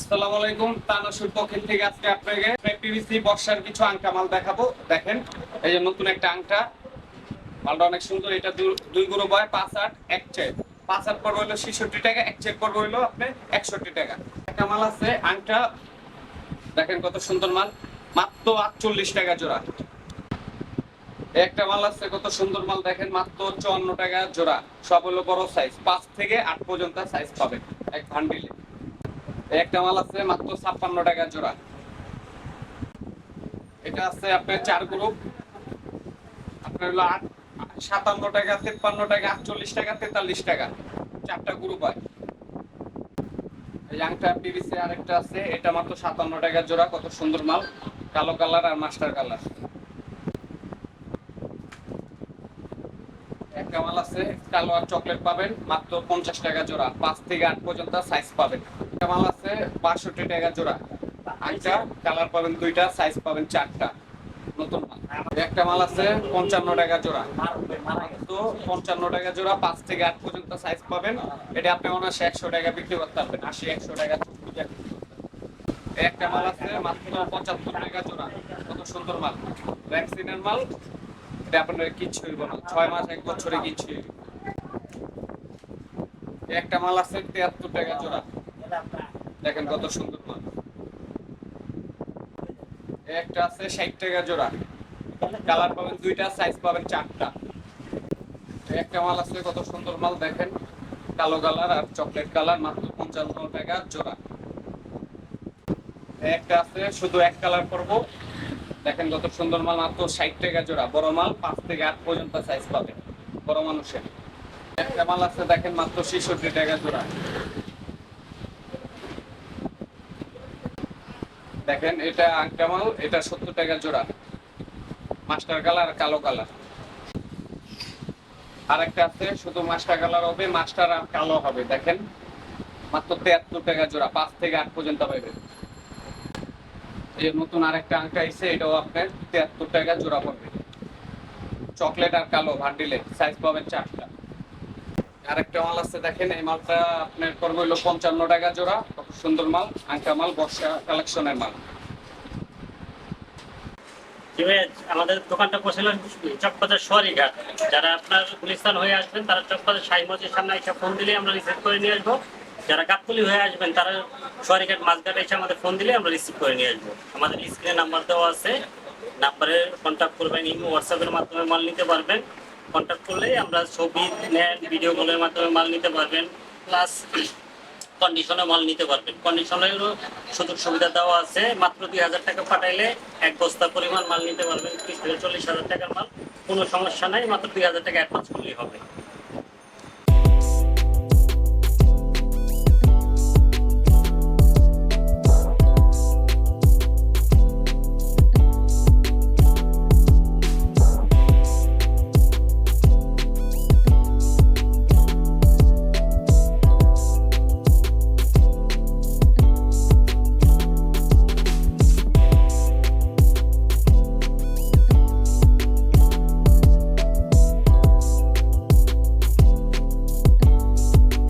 আসসালামু আলাইকুম। পক্ষের থেকে আজকে আপনাকে পিভিসি কিছু আংটা মাল দেখাবো। দেখেন, এই যে নতুন একটা আংটা। মালটা অনেক সুন্দর। এটা দুই বয়, পাঁচ আট, এক পাঁচ আট ছেষট্টি টাকা, এক আপনি একষট্টি টাকা। একটা মাল আছে, আংটা। দেখেন কত সুন্দর মাল। মাত্র আটচল্লিশ টাকা জোড়া। একটা মাল আছে, কত সুন্দর মাল। দেখেন, মাত্র চুয়ান্ন টাকা জোড়া। সব হলো বড় সাইজ পাঁচ থেকে আট পর্যন্ত সাইজ পাবেন। এক ভান্ডিলে একটা মাল আছে মাত্র ছাপ্পান্ন টাকা জোড়া। এটা আছে আপনার চার গ্রুপ। আপনার হলো আট, সাতান্ন টাকা, তেপ্পান্ন টাকা, আটচল্লিশ টাকা, তেতাল্লিশ টাকা। চারটা গ্রুপ হয়। আরেকটা আছে, এটা মাত্র সাতান্ন টাকা জোড়া, কত সুন্দর মাল। কালো কালার আর মাস্টার কালার। একটা মাল আছে, কালো আর চকলেট পাবেন, মাত্র পঞ্চাশ টাকা জোড়া। পাঁচ থেকে আট পর্যন্ত সাইজ পাবেন। একটা মাল আছে, বাষট্টি টাকা জোড়া। আংটা কালার পাবেন দুইটা সাইজ পাবেন চারটা। নতুন একটা মাল আছে, পঞ্চান্ন টাকা জোড়া। তো পঞ্চান্ন টাকা জোড়া, পাঁচ থেকে আট পর্যন্ত সাইজ পাবেন। এটা আপনি অনায়াসে একশো টাকা বিক্রি করতে পারবেন। আশি, একশো টাকা একটা মাল আছে, মাত্র পঁচাত্তর টাকা জোড়া। কত সুন্দর মাল। ভ্যাকসিনের মাল, এটা আপনার কিচ্ছু হইব ছয় মাস, এক বছরে কিচ্ছু একটা মাল আছে, তিয়াত্তর টাকা জোড়া। দেখেন কত সুন্দর মাল। একটা আছে ষাট টাকা জোড়া। কালার পাবেন দুইটা সাইজ পাবেন চারটা। একটা মাল আছে কত সুন্দর মাল, দেখেন। কালো কালার আর চকলেট কালার, মাত্র পঞ্চান্ন টাকা জোড়া। একটা আছে, শুধু এক কালার করব। দেখেন কত সুন্দর মাল, মাত্র ষাট টাকা জোড়া। বড় মাল, পাঁচ থেকে আট পর্যন্ত সাইজ পাবেন। বড় মানুষের। একটা মাল আছে, দেখেন মাত্র ছেষট্টি টাকা জোড়া। দেখেন, এটা আংটা মাল এটা সত্তর টাকা জোড়া। মাস্টার কালার কালো কালার। আর একটা আছে, শুধু মাস্টার কালার হবে, মাস্টার আর কালো হবে, দেখেন। মাত্র তেয়াত্তর টাকা জোড়া, পাঁচ থেকে আট পর্যন্ত পাবেন। এই নতুন আরেকটা আংটা আইছে এটাও আপনার তেয়াত্তর টাকা জোড়া পড়বে। চকলেট আর কালো, ভান্ডিলে সাইজ পাবেন চারটা আরেকটা মাল আছে, দেখেন, এই মালটা আপনার পড়বে হলো পঞ্চান্ন টাকা জোড়া। সুন্দর মাল, আংটা মাল, বর্ষা কালেকশনের মাল। আমাদের দোকানটা বসেছিল চকবাজার সোয়ারি ঘাট। যারা আপনার গুলিস্তান হয়ে আসবেন, তারা চকবাজার সাই মসজিদের সামনে এসে ফোন দিলে আমরা রিসিভ করে নিয়ে আসব। যারা গাবতলি হয়ে আসবেন, তারা সোয়ারি ঘাট মাঝঘাট এসে আমাদের ফোন দিলে আমরা রিসিভ করে নিয়ে আসব। আমাদের স্ক্রিনে নাম্বার দেওয়া আছে নাম্বারে কন্ট্যাক্ট করবেন, ইমো হোয়াটসঅ্যাপের মাধ্যমে মাল নিতে পারবেন। কন্ট্যাক্ট করলে আমরা ছবি নেন ভিডিও কলের মাধ্যমে মাল নিতে পারবেন প্লাস কন্ডিশনে মাল নিতে পারবেন। কন্ডিশনেরও সুযোগ সুবিধা দেওয়া আছে, মাত্র দুই হাজার টাকা পাঠাইলে এক বস্তা পরিমাণ মাল নিতে পারবেন, ত্রিশ থেকে চল্লিশ হাজার টাকার মাল, কোনো সমস্যা নাই, মাত্র দুই হাজার টাকা অ্যাডভান্স করলেই হবে।